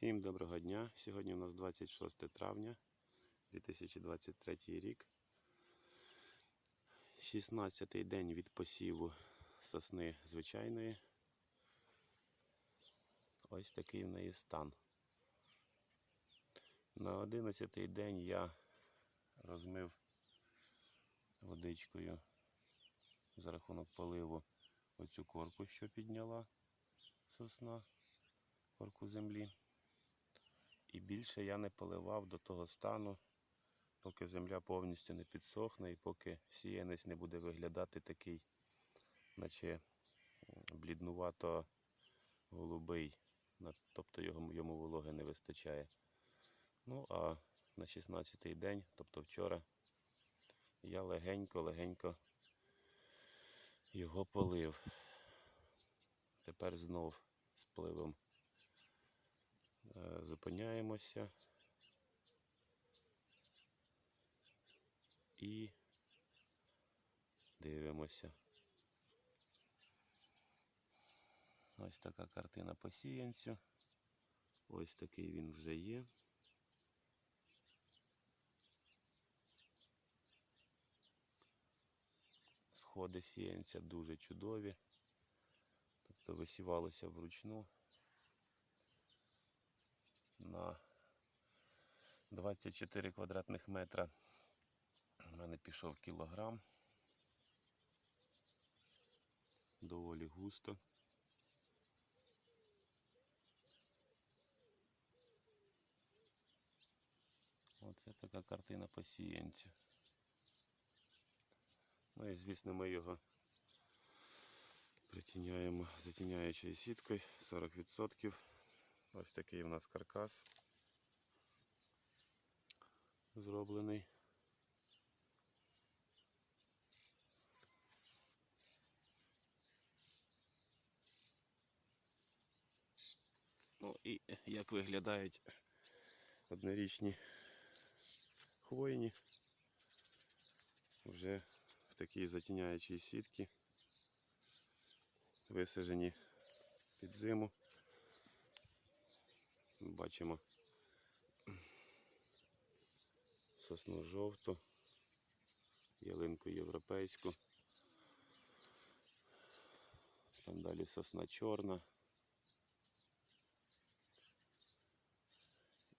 Всім доброго дня. Сьогодні у нас 26 травня 2023 рік. 16-й день від посіву сосни звичайної. Ось такий в неї стан. На 11-й день я розмив водичкою за рахунок поливу оцю корку, що підняла сосна, корку землі. І більше я не поливав до того стану, поки земля повністю не підсохне і поки сіянець не буде виглядати такий, наче бліднувато голубий, тобто його, йому вологи не вистачає. Ну а на 16-й день, тобто вчора, я легенько-легенько його полив. Тепер знов з пливом зупиняємося і дивимося. Ось така картина по сіянцю. Ось такий він вже є. Сходи сіянця дуже чудові. Тобто висівалося вручну на 24 квадратних метра. У мене пішов кілограм. Доволі густо. Оце така картина по. Ну і звісно ми його притіняємо затіняючою сіткою 40%. Ось такий у нас каркас зроблений. Ну і як виглядають однорічні хвойні вже в такій затіняючій сітці, висаджені під зиму. Бачимо сосну жовту, ялинку європейську. Там далі сосна чорна.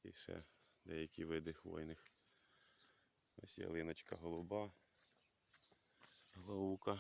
І ще деякі види хвойних. Ось ялиночка голуба, головука.